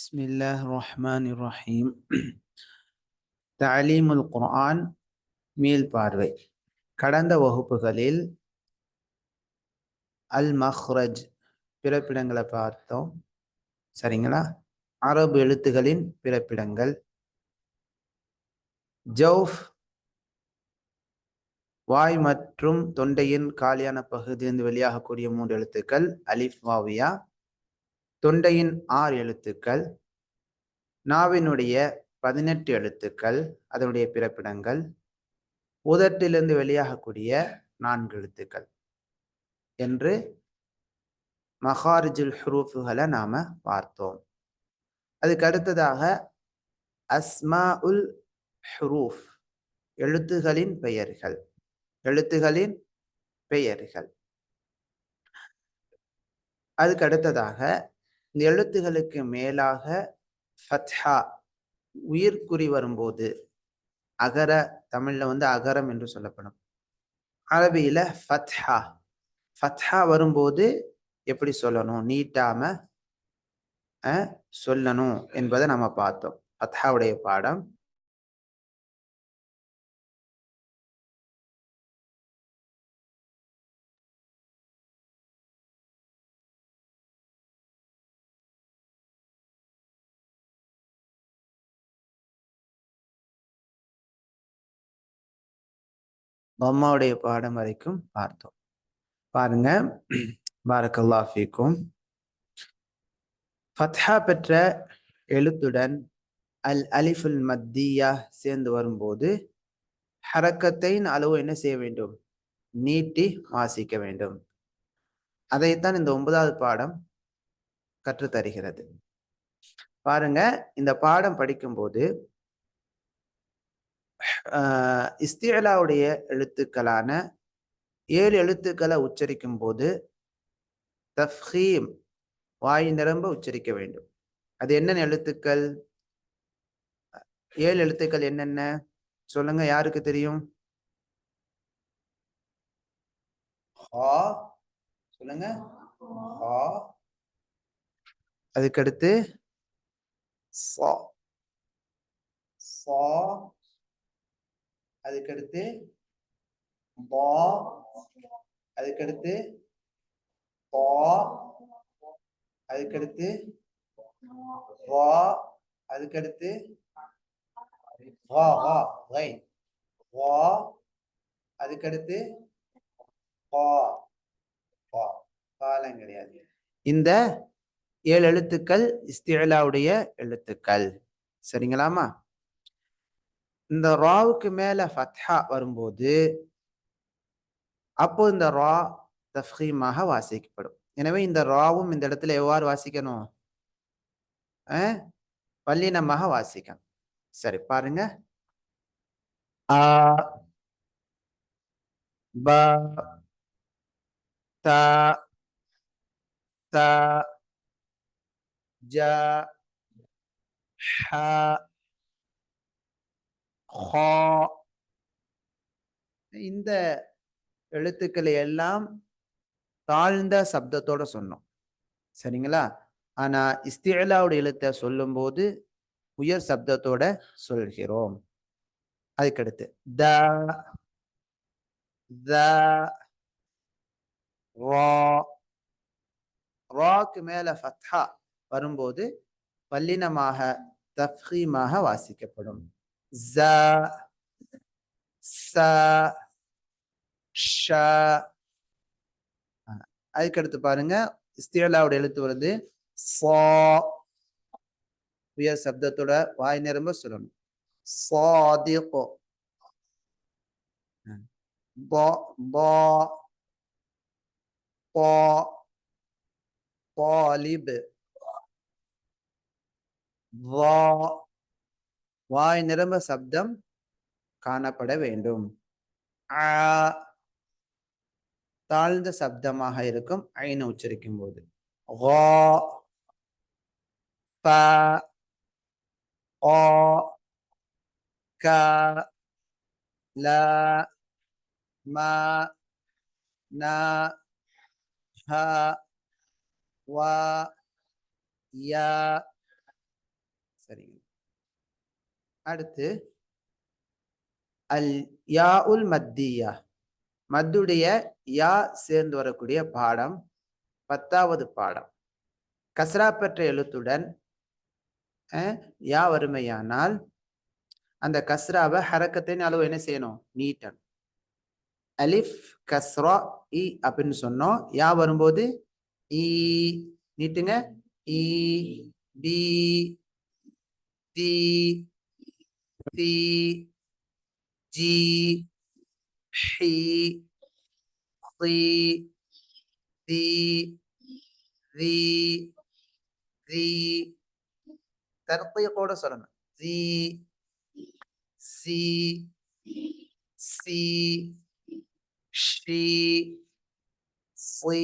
بسم الله الرحمن الرحيم தலீமுல் குர்ஆன் மீள் பார்வை கடந்த வகுப்புகளில் அல் மஹ்ரஜ் பிறப்பிடங்களை பார்த்தோம் சரிங்களா அரபு எழுத்துகளின் பிறப்பிடங்கள் ஜவுஃப் வாய் மற்றும் தொண்டையின் காலியான பகுதியிலிருந்து வெளியாகக்கூடிய மூன்று எழுத்துக்கள் அலிஃப் வாவியா தொண்டையின் ஆறு எழுத்துக்கள் நாவினுடைய பதினெட்டு எழுத்துக்கள் அதனுடைய பிறப்பிடங்கள் உதட்டிலிருந்து வெளியாகக்கூடிய நான்கு எழுத்துக்கள் என்று மஹாரிஜுல் ஹுரூஃபுகளை நாம் பார்த்தோம். அதுக்கு அடுத்ததாக அஸ்மா உல் ஹுரூஃப் எழுத்துகளின் பெயர்கள் எழுத்துகளின் பெயர்கள். அதுக்கு அடுத்ததாக இந்த எழுத்துகளுக்கு மேலாக ஃபத்ஹா உயிர்குறி வரும்போது அகர தமிழ்ல வந்து அகரம் என்று சொல்லப்படும். அரபியில ஃபத்ஹா ஃபத்ஹா வரும்போது எப்படி சொல்லணும்? நீட்டாம சொல்லணும் என்பதை நம்ம பார்த்தோம். ஃபத்ஹாவுடைய பாடம் பொம்மாவுடைய பாடம் வரைக்கும் பார்த்தோம். பாருங்க. பாரக்கல்லா ஃபீக்கும். ஃபத்ஹா பெற்ற எழுத்துடன் அல் அலிஃபுல் மத்தியா சேர்ந்து வரும்போது ஹரக்கத்தையின் அளவு என்ன செய்ய வேண்டும்? நீட்டி வாசிக்க வேண்டும். அதைத்தான் இந்த ஒன்பதாவது பாடம் கற்றுத்தருகிறது. பாருங்க. இந்த பாடம் படிக்கும்போது இஸ்திலாவுடைய எழுத்துக்களான ஏழு எழுத்துக்களை உச்சரிக்கும் போது தஃஹீம் வாய் நிரம்ப உச்சரிக்க வேண்டும். அது என்னென்ன எழுத்துக்கள்? ஏழு எழுத்துக்கள் என்னென்ன? சொல்லுங்க யாருக்கு தெரியும்? சொல்லுங்க. அதுக்கடுத்து அதுக்கடுத்து பா அதுக்கடுத்து பா அதுக்கடுத்து வா அதுக்கடுத்து வா வா வை. வா அதுக்கடுத்து பா பா. பாலம் கிடையாது. இந்த ஏழு எழுத்துக்கள் இஸ்திலாவுடைய எழுத்துக்கள். சரிங்களாமா இந்த ராவுக்கு மேல ஃபத்ஹா வரும்போது அப்போ இந்த ரா தஃஹீமாக வாசிக்கப்படும். எனவே இந்த ராவும் இந்த இடத்துல எவ்வாறு வாசிக்கணும்? பல்லினமாக வாசிக்கணும். சரி பாருங்க. ஆ ப த த ஜ ஹ இந்த எழுத்துக்களை எல்லாம் தாழ்ந்த சப்தத்தோட சொன்னோம். சரிங்களா? ஆனா இஸ்திலாவோட எழுத்தை சொல்லும் போது உயர் சப்தத்தோட சொல்கிறோம். அதுக்கடுத்து த த ராக்கு மேல ஃபத்ஹா வரும்போது பல்லினமாக தஃஹீமாக வாசிக்கப்படும். ز ச ஷ. அதுக்கடுத்து பாருங்க இஸ்தியலாவோட எழுத்து வருது. உயர் சப்தத்தோட வாய் நிரம்ப சொல்லணும். சாதிகோ. பா பா பா வா. வாய் நிரம்ப சப்தம் காணப்பட வேண்டும். ஆ தாழ்ந்த சப்தமாக இருக்கும். ஐன உச்சரிக்கும் போது. ல ம ந ஹ வ ய சரிங்க. அடுத்து அல் யா உல் மத்தியா. மத்துடைய யா சேர்ந்து வரக்கூடிய பாடம் பத்தாவது பாடம். கஸ்ரா பெற்ற எழுத்துடன் யா வறுமையானால் அந்த கஸ்ராவை ஹரக்கத்தின் அளவு என்ன செய்யணும்? நீட்டணும். அலிஃப் கஸ்ரா இ அப்படின்னு சொன்னோம். யா வரும்போது ஈ நீட்டுங்க. ஈ பி தி தி ஜி ஹி சி தி தி தி தர்த்தீக்கோட சொல்லணும் தி சி சி ஷி சி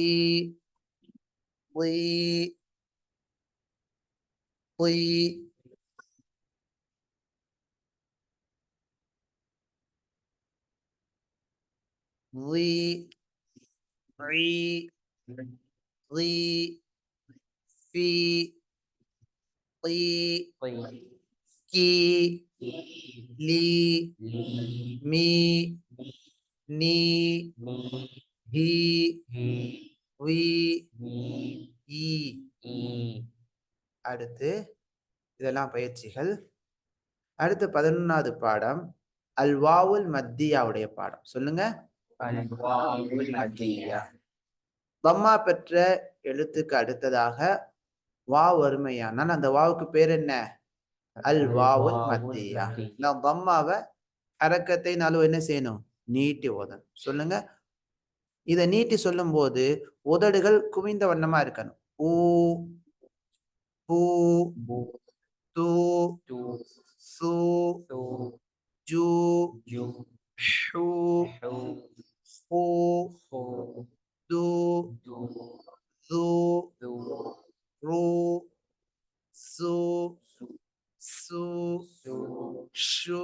வி வி li, ரி ரி fi, li, கி லி mi, நீ ஹி வி ஈ அடுத்து இதெல்லாம் பயிற்சிகள். அடுத்து பதினொன்னாவது பாடம் அல்வாவுல் மத்தியாவுடைய பாடம். சொல்லுங்க. தம்மா பெற்ற எழுத்துக்கு அடுத்ததாக வா வறுமையானால் அந்த வாவுக்கு பேர் என்ன? அல் வாவுல் மத்தியா. இந்த தம்மாவை அரக்கத்தை நழுவு என்ன செய்யணும்? நீட்டி ஓதணும். சொல்லுங்க. இதை நீட்டி சொல்லும்போது உதடுகள் குவிந்த வண்ணமா இருக்கணும். ஊ பூ தூ சு ஜூ ஷூ. ஹூ து து ரு சு சு ஷு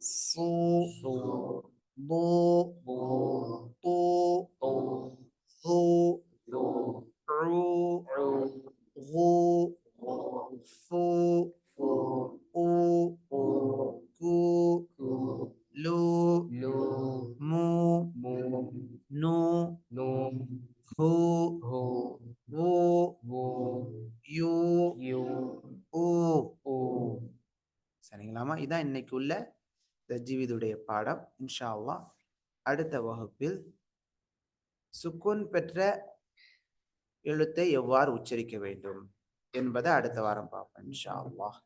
சு பு து து ரு கு ஃபு உ கு லு மு நு ஹு வு யு ஊ இதுதான் இன்னைக்கு உள்ள தஜ்வீதுடைய பாடம். இன்ஷா அடுத்த வகுப்பில் சுக்குன் பெற்ற எழுத்தை எவ்வாறு உச்சரிக்க வேண்டும் என்பதை அடுத்த வாரம் பார்ப்போம். இன்ஷா அல்லாஹ்